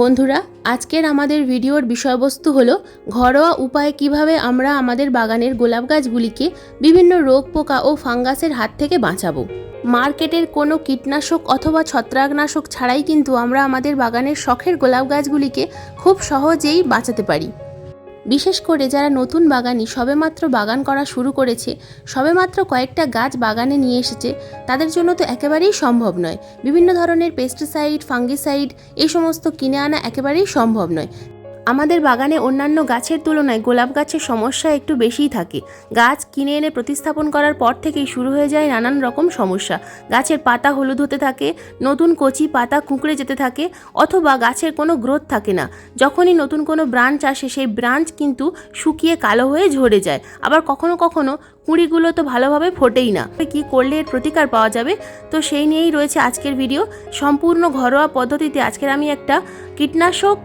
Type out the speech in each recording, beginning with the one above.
বন্ধুরা, আজকের আমাদের ভিডিওর বিষয়বস্তু হলো ঘরোয়া উপায়ে কীভাবে আমরা আমাদের বাগানের গোলাপ গাছগুলিকে বিভিন্ন রোগ, পোকা ও ফাঙ্গাসের হাত থেকে বাঁচাবো। মার্কেটের কোনো কীটনাশক অথবা ছত্রাকনাশক ছাড়াই কিন্তু আমরা আমাদের বাগানের শখের গোলাপ গাছগুলিকে খুব সহজেই বাঁচাতে পারি। বিশেষ করে যারা নতুন বাগানি সবেমাত্র বাগান করা শুরু করেছে, সবেমাত্র কয়েকটা গাছ বাগানে নিয়ে এসেছে, তাদের জন্য তো একেবারেই সম্ভব নয়। বিভিন্ন ধরনের পেস্টিসাইড ফাঙ্গিসাইড এই সমস্ত কিনে আনা একেবারেই সম্ভব নয়। আমাদের বাগানে অন্যান্য গাছের তুলনায় গোলাপ গাছের সমস্যা একটু বেশিই থাকে। গাছ কিনে এনে প্রতিস্থাপন করার পর থেকেই শুরু হয়ে যায় নানান রকম সমস্যা। গাছের পাতা হলুদ হতে থাকে, নতুন কচি পাতা কুঁকড়ে যেতে থাকে, অথবা গাছের কোনো গ্রোথ থাকে না। যখনই নতুন কোনো ব্রাঞ্চ আসে, সেই ব্রাঞ্চ কিন্তু শুকিয়ে কালো হয়ে ঝরে যায়। আবার কখনো কখনো কুঁড়িগুলো তো ভালোভাবে ফোটেই না। কি করলে এর প্রতিকার পাওয়া যাবে? তো সেই নিয়েই রয়েছে আজকের ভিডিও। সম্পূর্ণ ঘরোয়া পদ্ধতিতে আজকের আমি একটা কীটনাশক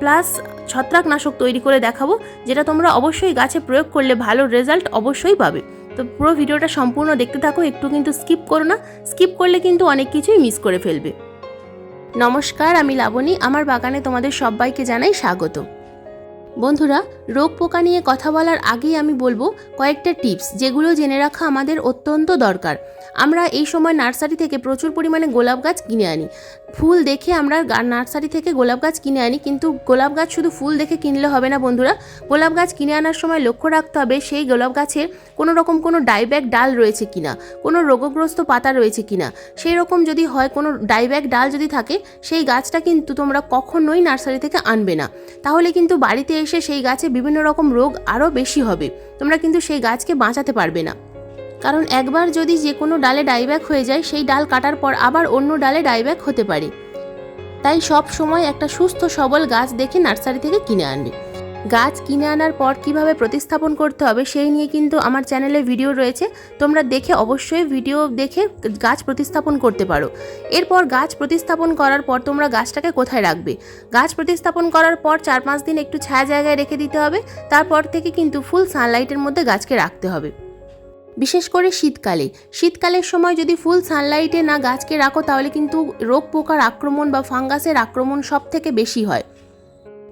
প্লাস ছত্রাকনাশক তৈরি করে দেখাবো, যেটা তোমরা অবশ্যই গাছে প্রয়োগ করলে ভালো রেজাল্ট অবশ্যই পাবে। তো পুরো ভিডিওটা সম্পূর্ণ দেখতে থাকো, একটু কিন্তু স্কিপ করো না। স্কিপ করলে কিন্তু অনেক কিছুই মিস করে ফেলবে। নমস্কার, আমি লাবণী। আমার বাগানে তোমাদের সবাইকে জানাই স্বাগত। বন্ধুরা, রোগ পোকা নিয়ে কথা বলার আগেই আমি বলব কয়েকটা টিপস যেগুলো জেনে রাখা আমাদের অত্যন্ত দরকার। আমরা এই সময় নার্সারি থেকে প্রচুর পরিমাণে গোলাপ গাছ কিনে আনি। ফুল দেখে আমরা নার্সারি থেকে গোলাপ গাছ কিনে আনি, কিন্তু গোলাপ গাছ শুধু ফুল দেখে কিনলে হবে না বন্ধুরা। গোলাপ গাছ কিনে আনার সময় লক্ষ্য রাখতে হবে সেই গোলাপ গাছের কোনো রকম কোনো ডাইব্যাক ডাল রয়েছে কিনা, কোনো রোগগ্রস্ত পাতা রয়েছে কিনা। সেই রকম যদি হয়, কোনো ডাইব্যাক ডাল যদি থাকে, সেই গাছটা কিন্তু তোমরা কখনোই নার্সারি থেকে আনবে না। তাহলে কিন্তু বাড়িতে এসে সেই গাছে বিভিন্ন রকম রোগ আরও বেশি হবে। তোমরা কিন্তু সেই গাছকে বাঁচাতে পারবে না। কারণ একবার যদি যে কোনো ডালে ডাইব্যাক হয়ে যায়, সেই ডাল কাটার পর আবার অন্য ডালে ডাইব্যাক হতে পারে। তাই সব সময় একটা সুস্থ সবল গাছ দেখে নার্সারি থেকে কিনে আনবে। গাছ কিনে আনার পর কীভাবে প্রতিস্থাপন করতে হবে সেই নিয়ে কিন্তু আমার চ্যানেলে ভিডিও রয়েছে। তোমরা দেখে অবশ্যই ভিডিও দেখে গাছ প্রতিস্থাপন করতে পারো। এরপর গাছ প্রতিস্থাপন করার পর তোমরা গাছটাকে কোথায় রাখবে? গাছ প্রতিস্থাপন করার পর চার পাঁচ দিন একটু ছায়া জায়গায় রেখে দিতে হবে। তারপর থেকে কিন্তু ফুল সানলাইটের মধ্যে গাছকে রাখতে হবে। বিশেষ করে শীতকালে। শীতকালের সময় যদি ফুল সানলাইটে না গাছকে রাখো তাহলে কিন্তু রোগ পোকার আক্রমণ বা ফাঙ্গাসের আক্রমণ সব থেকে বেশি হয়।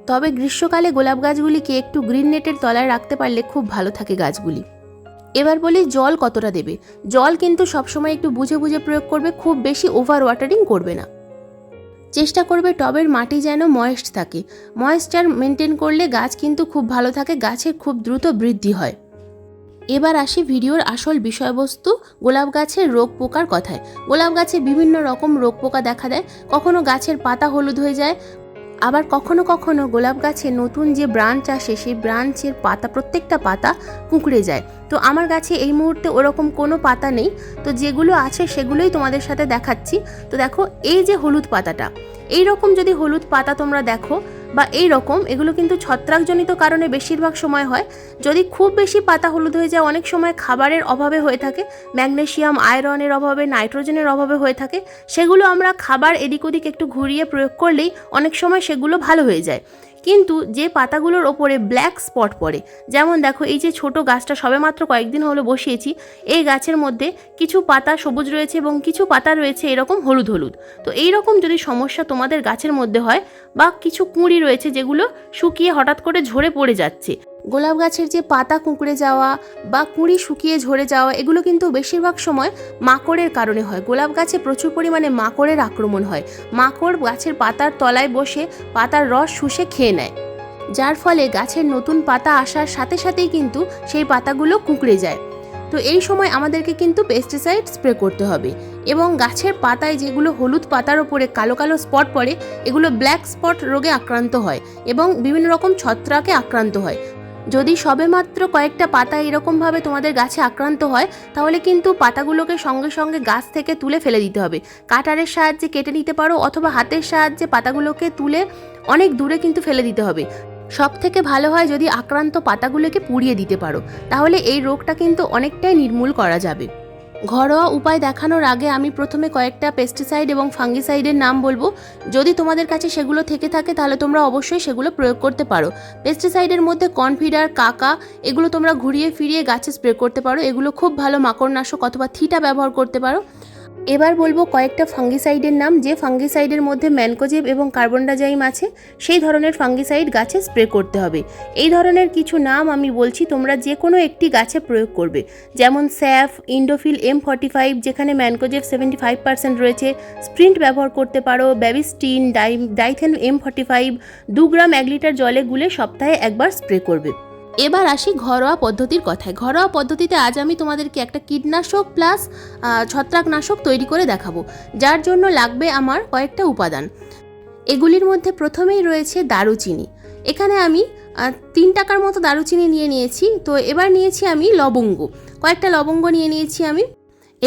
তবে গ্রীষ্মকালে গোলাপ গাছগুলিকে একটু গ্রিন নেটের তলায় রাখতে পারলে খুব ভালো থাকে গাছগুলি। এবার বলি জল কতটা দেবে? জল কিন্তু সবসময় একটু বুঝে বুঝে প্রয়োগ করবে, খুব বেশি ওভার ওয়াটারিং করবে না। চেষ্টা করবে টবের মাটি যেন ময়েস্ট থাকে। ময়েশ্চার মেনটেন করলে গাছ কিন্তু খুব ভালো থাকে গাছের খুব দ্রুত বৃদ্ধি হয়। এবার আসি ভিডিওর আসল বিষয়বস্তু, গোলাপ গাছের রোগ পোকার কথায়। গোলাপ গাছে বিভিন্ন রকম রোগ পোকা দেখা দেয়। কখনো গাছের পাতা হলুদ হয়ে যায় আবার কখনো কখনো গোলাপ গাছে নতুন যে ব্রাঞ্চ আসে, সেই ব্রাঞ্চের পাতা, প্রত্যেকটা পাতা কুঁকড়ে যায়। তো আমার গাছে এই মুহূর্তে ওরকম কোনো পাতা নেই। তো যেগুলো আছে সেগুলোই তোমাদের সাথে দেখাচ্ছি। তো দেখো, এই যে হলুদ পাতাটা এই রকম যদি হলুদ পাতা তোমরা দেখো বা এই রকম, এগুলো কিন্তু ছত্রাকজনিত কারণে বেশিরভাগ সময় হয়। যদি খুব বেশি পাতা হলুদ হয়ে যায়, অনেক সময় খাবারের অভাবে হয়ে থাকে ম্যাগনেশিয়াম আয়রনের অভাবে, নাইট্রোজেনের অভাবে হয়ে থাকে, সেগুলো আমরা খাবার এদিক ওদিক একটু ঘুরিয়ে প্রয়োগ করলেই অনেক সময় সেগুলো ভালো হয়ে যায়। কিন্তু যে পাতাগুলোর ওপরে ব্ল্যাক স্পট পড়ে, যেমন দেখো এই যে ছোট গাছটা সবেমাত্র কয়েকদিন হলো বসিয়েছি, এই গাছের মধ্যে কিছু পাতা সবুজ রয়েছে এবং কিছু পাতা রয়েছে এরকম হলুদ হলুদ। তো এই রকম যদি সমস্যা তোমাদের গাছের মধ্যে হয় বা কিছু কুঁড়ি রয়েছে যেগুলো শুকিয়ে হঠাৎ করে ঝরে পড়ে যাচ্ছে গোলাপ গাছের যে পাতা কুঁকড়ে যাওয়া বা কুঁড়ি শুকিয়ে ঝরে যাওয়া, এগুলো কিন্তু বেশিরভাগ সময় মাকড়ের কারণে হয়। গোলাপ গাছে প্রচুর পরিমাণে মাকড়ের আক্রমণ হয়। মাকড় গাছের পাতার তলায় বসে পাতার রস শুষে খেয়ে নেয়। যার ফলে গাছের নতুন পাতা আসার সাথে সাথেই কিন্তু সেই পাতাগুলো কুঁকড়ে যায়। তো এই সময় আমাদেরকে কিন্তু পেস্টিসাইড স্প্রে করতে হবে এবং গাছের পাতায় যেগুলো হলুদ পাতার ওপরে কালো কালো স্পট পড়ে, এগুলো ব্ল্যাক স্পট রোগে আক্রান্ত হয় এবং বিভিন্ন রকম ছত্রাকে আক্রান্ত হয়। যদি সবেমাত্র কয়েকটা পাতা এরকমভাবে তোমাদের গাছে আক্রান্ত হয়, তাহলে কিন্তু পাতাগুলোকে সঙ্গে সঙ্গে গাছ থেকে তুলে ফেলে দিতে হবে। কাটারের সাহায্যে কেটে নিতে পারো অথবা হাতের সাহায্যে পাতাগুলোকে তুলে অনেক দূরে কিন্তু ফেলে দিতে হবে। সব থেকে ভালো হয় যদি আক্রান্ত পাতাগুলোকে পুড়িয়ে দিতে পারো, তাহলে এই রোগটা কিন্তু অনেকটাই নির্মূল করা যাবে। ঘরোয়া উপায় দেখানোর আগে আমি প্রথমে কয়েকটা পেস্টিসাইড এবং ফাঙ্গিসাইডের নাম বলব। যদি তোমাদের কাছে সেগুলো থেকে থাকে, তাহলে তোমরা অবশ্যই সেগুলো প্রয়োগ করতে পারো। পেস্টিসাইডের মধ্যে কনফিডার কাকা, এগুলো তোমরা ঘুরিয়ে ফিরিয়ে গাছে স্প্রে করতে পারো। এগুলো খুব ভালো মাকড়নাশক অথবা থিটা ব্যবহার করতে পারো। এবার বলব কয়েকটা ফাঙ্গিসাইডের নাম, যে ফাঙ্গিসাইডের মধ্যে ম্যানকোজেব এবং কার্বনডাজাইম আছে, সেই ধরনের ফাঙ্গিসাইড গাছে স্প্রে করতে হবে। এই ধরনের কিছু নাম আমি বলছি, তোমরা যে কোনো একটি গাছে প্রয়োগ করবে। যেমন Saaf, Indofil, M forty five, যেখানে ম্যানকোজেব সেভেন্টি ফাইভ পার্সেন্ট রয়েছে। স্প্রিন্ট ব্যবহার করতে পারো, ব্যাবিস্টিন, ডাই, ডাইথেন, এম ফর্টি ফাইভ, দু গ্রাম এক লিটার জলে গুলে সপ্তাহে একবার স্প্রে করবে। এবার আসি ঘরোয়া পদ্ধতির কথায়। ঘরোয়া পদ্ধতিতে আজ আমি তোমাদেরকে একটা কীটনাশক প্লাস ছত্রাকনাশক তৈরি করে দেখাবো। যার জন্য লাগবে আমার কয়েকটা উপাদান। এগুলির মধ্যে প্রথমেই রয়েছে দারুচিনি। এখানে আমি তিন টাকার মতো দারুচিনি নিয়ে নিয়েছি। তো এবার নিয়েছি আমি লবঙ্গ। কয়েকটা লবঙ্গ নিয়ে নিয়েছি আমি।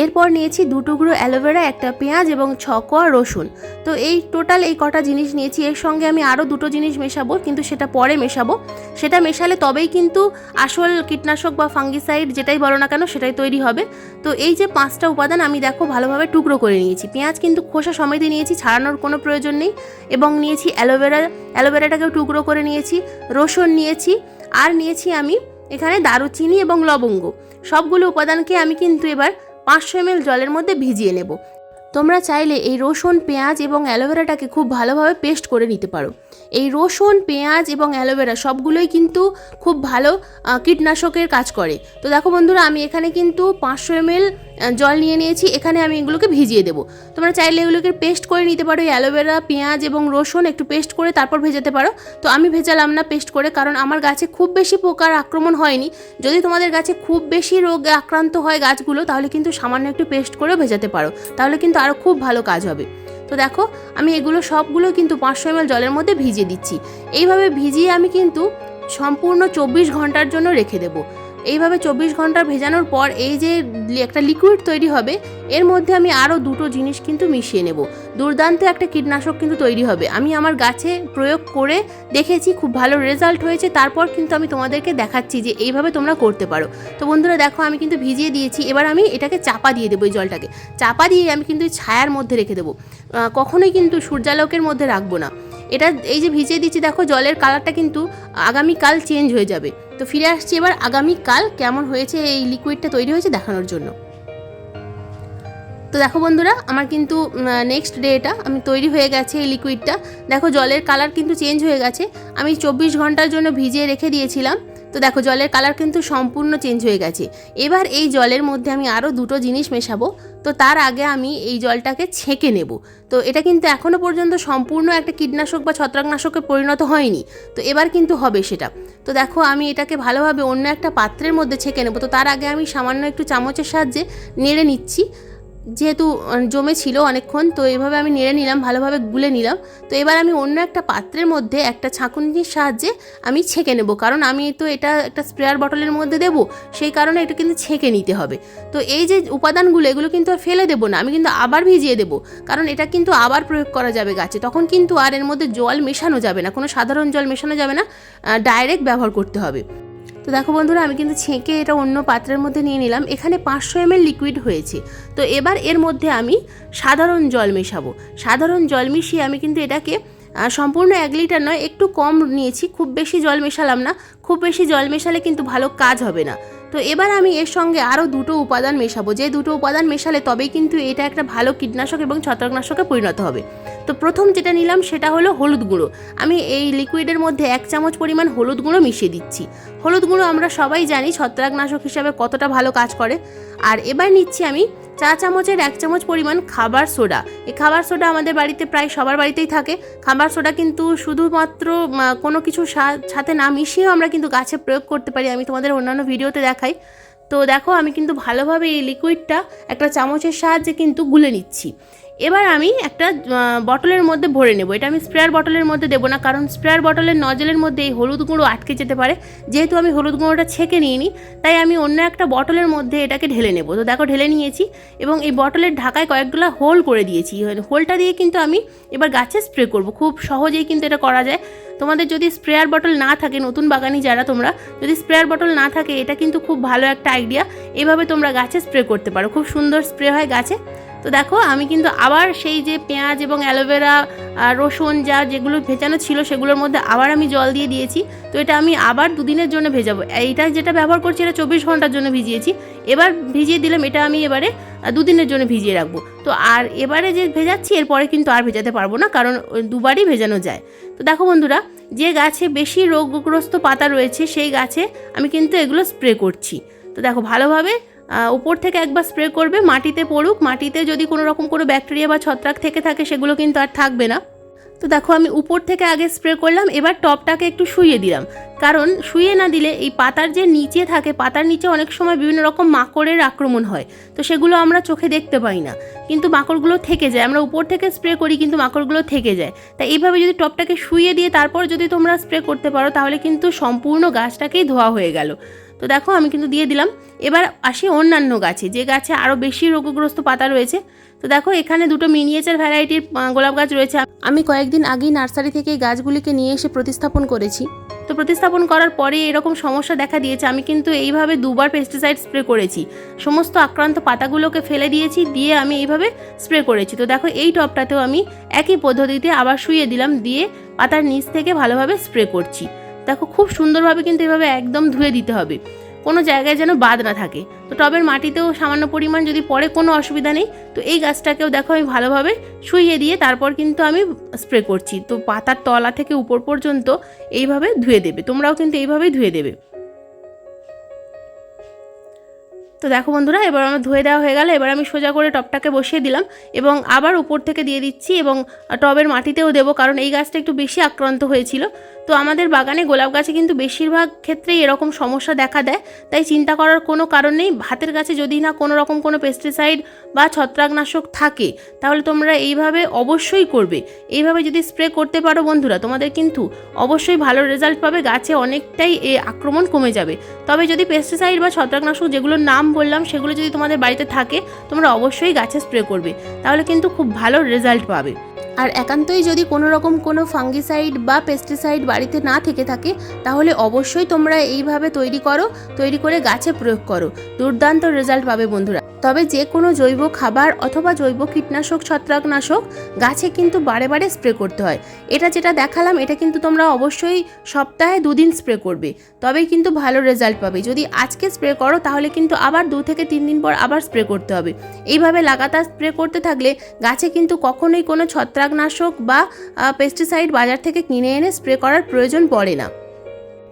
এরপর নিয়েছি দু টুকরো অ্যালোভেরা, একটা পেঁয়াজ এবং ছ কোয়া রসুন। তো এই টোটাল এই কটা জিনিস নিয়েছি। এর সঙ্গে আমি আরও দুটো জিনিস মেশাবো, কিন্তু সেটা পরে মেশাবো। সেটা মেশালে তবেই কিন্তু আসল কীটনাশক বা ফাঙ্গিসাইড যেটাই বলো না কেন, সেটাই তৈরি হবে। তো এই যে পাঁচটা উপাদান আমি দেখো ভালোভাবে টুকরো করে নিয়েছি। পেঁয়াজ কিন্তু খোসা সমেত নিয়েছি, ছাড়ানোর কোনো প্রয়োজন নেই। এবং নিয়েছি অ্যালোভেরা, অ্যালোভেরাটাকেও টুকরো করে নিয়েছি, রসুন নিয়েছি, আর নিয়েছি আমি এখানে দারুচিনি এবং লবঙ্গ। সবগুলো উপাদানকে আমি কিন্তু এবার পাঁচশো এমএল জলের মধ্যে ভিজিয়ে নেব। তোমরা চাইলে এই রসুন, পেঁয়াজ এবং অ্যালোভেরাটাকে খুব ভালোভাবে পেস্ট করে নিতে পারো। এই রসুন, পেঁয়াজ এবং অ্যালোভেরা সবগুলোই কিন্তু খুব ভালো কীটনাশকের কাজ করে। তো দেখো বন্ধুরা, আমি এখানে কিন্তু পাঁচশো এমএল জল নিয়ে নিয়েছি। এখানে আমি এগুলোকে ভিজিয়ে দেবো। তোমরা চাইলে এগুলোকে পেস্ট করে নিতে পারো। এই অ্যালোভেরা, পেঁয়াজ এবং রসুন একটু পেস্ট করে তারপর ভেজাতে পারো। তো আমি ভেজালাম না পেস্ট করে, কারণ আমার গাছে খুব বেশি পোকার আক্রমণ হয়নি। যদি তোমাদের গাছে খুব বেশি রোগে আক্রান্ত হয় গাছগুলো, তাহলে কিন্তু সামান্য একটু পেস্ট করেও ভেজাতে পারো। তাহলে কিন্তু আরও খুব ভালো কাজ হবে। তো দেখো, আমি এগুলো সবগুলো কিন্তু পাঁচশো এম জলের মধ্যে ভিজিয়ে দিচ্ছি। এইভাবে ভিজিয়ে আমি কিন্তু সম্পূর্ণ চব্বিশ ঘণ্টার জন্য রেখে দেবো। এইভাবে চব্বিশ ঘণ্টা ভেজানোর পর এই যে একটা লিকুইড তৈরি হবে, এর মধ্যে আমি আরও দুটো জিনিস কিন্তু মিশিয়ে নেব। দুর্দান্ত একটা কীটনাশক কিন্তু তৈরি হবে। আমি আমার গাছে প্রয়োগ করে দেখেছি, খুব ভালো রেজাল্ট হয়েছে। তারপর কিন্তু আমি তোমাদেরকে দেখাচ্ছি যে এইভাবে তোমরা করতে পারো। তো বন্ধুরা দেখো, আমি কিন্তু ভিজিয়ে দিয়েছি। এবার আমি এটাকে চাপা দিয়ে দেবো এই জলটাকে। চাপা দিয়ে আমি কিন্তু ছায়ার মধ্যে রেখে দেবো। কখনোই কিন্তু সূর্যালোকের মধ্যে রাখব না। এটা এই যে ভিজিয়ে দিচ্ছি, দেখো জলের কালারটা কিন্তু আগামীকাল চেঞ্জ হয়ে যাবে। তো ফিরে আসছি এবার আগামীকাল কেমন হয়েছে এই লিকুইডটা তৈরি হয়েছে দেখানোর জন্য। তো দেখো বন্ধুরা, আমার কিন্তু নেক্সট ডেটা আমি তৈরি হয়ে গেছে এই লিকুইডটা দেখো জলের কালার কিন্তু চেঞ্জ হয়ে গেছে। আমি চব্বিশ ঘণ্টার জন্য ভিজিয়ে রেখে দিয়েছিলাম। তো দেখো, জলের কালার কিন্তু সম্পূর্ণ চেঞ্জ হয়ে গেছে। এবার এই জলের মধ্যে আমি আরও দুটো জিনিস মেশাবো। তো তার আগে আমি এই জলটাকে ছেঁকে নেব। তো এটা কিন্তু এখনও পর্যন্ত সম্পূর্ণ একটা কীটনাশক বা ছত্রাকনাশকে পরিণত হয়নি। তো এবার কিন্তু হবে সেটা। তো দেখো, আমি এটাকে ভালোভাবে অন্য একটা পাত্রের মধ্যে ছেঁকে নেব। তো তার আগে আমি সামান্য একটু চামচের সাহায্যে নেড়ে নিচ্ছি। যেহেতু জমে ছিল অনেকক্ষণ, তো এভাবে আমি নেড়ে নিলাম, ভালোভাবে গুলে নিলাম। তো এবার আমি অন্য একটা পাত্রের মধ্যে একটা ছাঁকুনির সাহায্যে আমি ছেঁকে নেব। কারণ আমি তো এটা একটা স্প্রেয়ার বটলের মধ্যে দেবো, সেই কারণে এটা কিন্তু ছেঁকে নিতে হবে। তো এই যে উপাদানগুলো, এগুলো কিন্তু আর ফেলে দেবো না, আমি কিন্তু আবার ভিজিয়ে দেবো। কারণ এটা কিন্তু আবার প্রয়োগ করা যাবে গাছে, তখন কিন্তু আর এর মধ্যে জল মেশানো যাবে না, কোনো সাধারণ জল মেশানো যাবে না ডাইরেক্ট ব্যবহার করতে হবে। তো দেখো বন্ধুরা, আমি কিন্তু ছেঁকে এটা অন্য পাত্রের মধ্যে নিয়ে নিলাম। এখানে পাঁচশো এমএল লিকুইড হয়েছে। তো এবার এর মধ্যে আমি সাধারণ জল মেশাবো। সাধারণ জল মিশিয়ে আমি কিন্তু এটাকে সম্পূর্ণ এক লিটার নয়, একটু কম নিয়েছি। খুব বেশি জল মেশালাম না। খুব বেশি জল মেশালে কিন্তু ভালো কাজ হবে না। তো এবার আমি এর সঙ্গে আরও দুটো উপাদান মেশাবো। যে দুটো উপাদান মেশালে তবেই কিন্তু এটা একটা ভালো কীটনাশক এবং ছত্রাকনাশকে পরিণত হবে। তো প্রথম যেটা নিলাম সেটা হলো হলুদ গুঁড়ো। আমি এই লিকুইডের মধ্যে এক চামচ পরিমাণ হলুদ গুঁড়ো মিশিয়ে দিচ্ছি। হলুদ গুঁড়ো আমরা সবাই জানি ছত্রাকনাশক হিসাবে কতটা ভালো কাজ করে। আর এবার নিচ্ছি আমি চা চামচের এক চামচ পরিমাণ খাবার সোডা। এই খাবার সোডা আমাদের বাড়িতে প্রায় সবার বাড়িতেই থাকে। খাবার সোডা কিন্তু শুধুমাত্র কোনো কিছু সাথে না মিশিয়েও আমরা কিন্তু গাছে প্রয়োগ করতে পারি। আমি তোমাদের অন্যান্য ভিডিওতে দেখাই। তো দেখো আমি কিন্তু ভালোভাবে এই লিকুইডটা একটা চামচের সাহায্যে কিন্তু গুলে নিচ্ছি। এবার আমি একটা বটলের মধ্যে ভরে নেব। এটা আমি স্প্রেয়ার বটলের মধ্যে দেবো না, কারণ স্প্রেয়ার বটলের নজলের মধ্যে এই হলুদ গুঁড়ো আটকে যেতে পারে। যেহেতু আমি হলুদ গুঁড়োটা ছেঁকে নিইনি, তাই আমি অন্য একটা বটলের মধ্যে এটাকে ঢেলে নেব। তো দেখো, ঢেলে নিয়েছি এবং এই বটলের ঢাকায় কয়েকগুলো হোল করে দিয়েছি। হোলটা দিয়ে কিন্তু আমি এবার গাছে স্প্রে করব। খুব সহজেই কিন্তু এটা করা যায়। তোমাদের যদি স্প্রেয়ার বটল না থাকে, নতুন বাগানি যারা তোমরা, যদি স্প্রেয়ার বটল না থাকে, এটা কিন্তু খুব ভালো একটা আইডিয়া এভাবে তোমরা গাছে স্প্রে করতে পারো। খুব সুন্দর স্প্রে হয় গাছে। তো দেখো, আমি কিন্তু আবার সেই যে পেঁয়াজ এবং অ্যালোভেরা রসুন যা যেগুলো ভেজানো ছিল সেগুলোর মধ্যে আবার আমি জল দিয়ে দিয়েছি। তো এটা আমি আবার দুদিনের জন্য ভেজাবো। এইটা যেটা ব্যবহার করছি এটা চব্বিশ ঘণ্টার জন্য ভিজিয়েছি। এবার ভিজিয়ে দিলাম, এটা আমি এবারে দুদিনের জন্য ভিজিয়ে রাখব। তো আর এবারে যে ভেজাচ্ছি, এরপরে কিন্তু আর ভেজাতে পারব না, কারণ দুবারই ভেজানো যায়। তো দেখো বন্ধুরা, যে গাছে বেশি রোগগ্রস্ত পাতা রয়েছে, সেই গাছে আমি কিন্তু এগুলো স্প্রে করছি। তো দেখো, ভালোভাবে উপর থেকে একবার স্প্রে করবে, মাটিতে পড়ুক, মাটিতে যদি কোনো রকম কোনো ব্যাকটেরিয়া বা ছত্রাক থেকে থাকে, সেগুলো কিন্তু আর থাকবে না। তো দেখো, আমি উপর থেকে আগে স্প্রে করলাম, এবার টপটাকে একটু শুইয়ে দিলাম। কারণ শুয়ে না দিলে এই পাতার যে নিচে থাকে, পাতার নিচে অনেক সময় বিভিন্ন রকম মাকড়ের আক্রমণ হয়। তো সেগুলো আমরা চোখে দেখতে পাই না। কিন্তু মাকড়গুলো থেকে যায়, আমরা উপর থেকে স্প্রে করি, কিন্তু মাকড়গুলো থেকে যায়। তাই এইভাবে যদি টপটাকে শুইয়ে দিয়ে তারপর যদি তোমরা স্প্রে করতে পারো, তাহলে কিন্তু সম্পূর্ণ গাছটাকেই ধোয়া হয়ে গেল। তো দেখো আমি কিন্তু দিয়ে দিলাম। এবার আসি অন্যান্য গাছে, যে গাছে আরও বেশি রোগগ্রস্ত পাতা রয়েছে। তো দেখো এখানে দুটো মিনিয়েচার ভ্যারাইটির গোলাপ গাছ রয়েছে। আমি কয়েকদিন আগেই নার্সারি থেকে এই গাছগুলিকে নিয়ে এসে প্রতিস্থাপন করেছি। তো প্রতিস্থাপন করার পরে এরকম সমস্যা দেখা দিয়েছে। আমি কিন্তু এইভাবে দুবার পেস্টিসাইড স্প্রে করেছি। সমস্ত আক্রান্ত পাতাগুলোকে ফেলে দিয়েছি, দিয়ে আমি এইভাবে স্প্রে করেছি। তো দেখো এই টবটাতেও আমি একই পদ্ধতিতে আবার শুয়ে দিলাম, দিয়ে পাতার নিচ থেকে ভালোভাবে স্প্রে করছি। দেখো খুব সুন্দরভাবে কিন্তু এভাবে একদম ধুয়ে দিতে হবে। কোনো জায়গায় যেন বাদ না থাকে। তো টবের মাটিতেও সামান্য পরিমাণ যদি পড়ে কোনো অসুবিধা নেই। তো এই গাছটাকেও দেখো আমি ভালোভাবে শুইয়ে দিয়ে তারপর কিন্তু আমি স্প্রে করছি। তো পাতার তলা থেকে উপর পর্যন্ত এইভাবে ধুয়ে দেবে। তোমরাও কিন্তু এইভাবেই ধুয়ে দেবে। তো দেখো বন্ধুরা, এবার আমার ধুয়ে দেওয়া হয়ে গেল। এবার আমি সোজা করে টবটাকে বসিয়ে দিলাম এবং আবার উপর থেকে দিয়ে দিচ্ছি এবং টবের মাটিতেও দেবো কারণ এই গাছটা একটু বেশি আক্রান্ত হয়েছিল। তো আমাদের বাগানে গোলাপ গাছে কিন্তু বেশিরভাগ ক্ষেত্রেই এরকম সমস্যা দেখা দেয়। তাই চিন্তা করার কোনো কারণ নেই। হাতের কাছে যদি না কোনো রকম কোনো পেস্টিসাইড বা ছত্রাকনাশক থাকে, তাহলে তোমরা এইভাবে অবশ্যই করবে। এইভাবে যদি স্প্রে করতে পারো বন্ধুরা, তোমাদের কিন্তু অবশ্যই ভালো রেজাল্ট পাবে। গাছে অনেকটাই এ আক্রমণ কমে যাবে। তবে যদি পেস্টিসাইড বা ছত্রাকনাশক যেগুলোর নাম বললাম, সেগুলো যদি তোমাদের বাড়িতে থাকে, তোমরা অবশ্যই গাছে স্প্রে করবে। তাহলে কিন্তু খুব ভালো রেজাল্ট পাবে। আর একান্তই যদি কোনো রকম কোনো ফাঙ্গিসাইড বা পেস্টিসাইড বাড়িতে না থেকে থাকে, তাহলে অবশ্যই তোমরা এইভাবে তৈরি করো, তৈরি করে গাছে প্রয়োগ করো। দুর্দান্ত রেজাল্ট পাবে বন্ধুরা। তবে যে কোনো জৈব খাবার অথবা জৈব কীটনাশক, ছত্রাকনাশক গাছে কিন্তু বারে বারে স্প্রে করতে হয়। এটা যেটা দেখালাম, এটা কিন্তু তোমরা অবশ্যই সপ্তাহে দুদিন স্প্রে করবে। তবেই কিন্তু ভালো রেজাল্ট পাবে। যদি আজকে স্প্রে করো, তাহলে কিন্তু আবার দু থেকে তিন দিন পর আবার স্প্রে করতে হবে। এইভাবে লাগাতার স্প্রে করতে থাকলে গাছে কিন্তু কখনোই কোনো ছত্রাকনাশক বা পেস্টিসাইড বাজার থেকে কিনে এনে স্প্রে করার প্রয়োজন পড়ে না।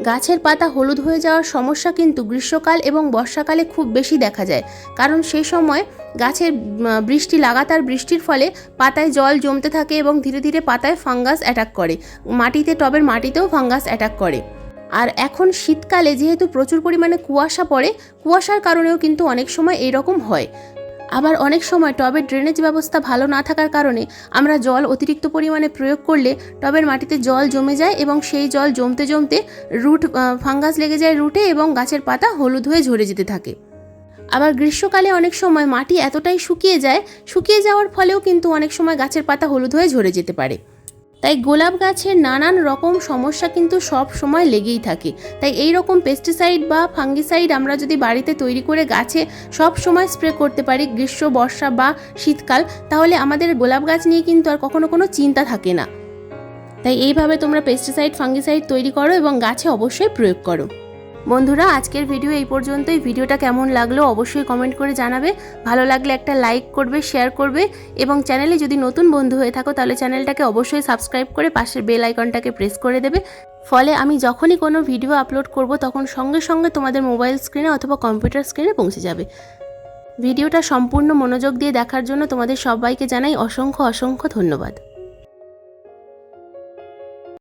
গাছের পাতা হলুদ হয়ে যাওয়ার সমস্যা কিন্তু গ্রীষ্মকাল এবং বর্ষাকালে খুব বেশি দেখা যায়। কারণ সেই সময় গাছের বৃষ্টি লাগাতার বৃষ্টির ফলে পাতায় জল জমতে থাকে এবং ধীরে ধীরে পাতায় ফাঙ্গাস অ্যাটাক করে। মাটিতে, টবের মাটিতেও ফাঙ্গাস অ্যাটাক করে। আর এখন শীতকালে যেহেতু প্রচুর পরিমাণে কুয়াশা পড়ে, কুয়াশার কারণেও কিন্তু অনেক সময় এরকম হয়। আবার অনেক সময় টবের ড্রেনেজ ব্যবস্থা ভালো না থাকার কারণে আমরা জল অতিরিক্ত পরিমাণে প্রয়োগ করলে টবের মাটিতে জল জমে যায় এবং সেই জল জমতে জমতে রুট ফাঙ্গাস লেগে যায় রুটে এবং গাছের পাতা হলুদ হয়ে ঝরে যেতে থাকে। আবার গ্রীষ্মকালে অনেক সময় মাটি এতটাই শুকিয়ে যায়, শুকিয়ে যাওয়ার ফলেও কিন্তু অনেক সময় গাছের পাতা হলুদ হয়ে ঝরে যেতে পারে। তাই গোলাপ গাছের নানান রকম সমস্যা কিন্তু সব সময় লেগেই থাকে। তাই এই রকম পেস্টিসাইড বা ফাঙ্গিসাইড আমরা যদি বাড়িতে তৈরি করে গাছে সব সময় স্প্রে করতে পারি, গ্রীষ্ম, বর্ষা বা শীতকাল, তাহলে আমাদের গোলাপ গাছ নিয়ে কিন্তু আর কখনো কোনো চিন্তা থাকে না। তাই এইভাবে তোমরা পেস্টিসাইড ফাঙ্গিসাইড তৈরি করো এবং গাছে অবশ্যই প্রয়োগ করো। বন্ধুরা, আজকের ভিডিও এই পর্যন্তই। ভিডিওটা কেমন লাগল অবশ্যই কমেন্ট করে জানাবে। ভালো লাগলে একটা লাইক করবে শেয়ার করবে এবং চ্যানেলে যদি নতুন বন্ধু হয়ে থাকো, তাহলে চ্যানেলটাকে অবশ্যই সাবস্ক্রাইব করে পাশের বেল আইকনটাকে প্রেস করে দেবে। ফলে আমি যখনই কোনো ভিডিও আপলোড করব, তখন সঙ্গে সঙ্গে তোমাদের মোবাইল স্ক্রিনে অথবা কম্পিউটার স্ক্রিনে পৌঁছে যাবে। ভিডিওটা সম্পূর্ণ মনোযোগ দিয়ে দেখার জন্য তোমাদের সবাইকে জানাই অসংখ্য অসংখ্য ধন্যবাদ।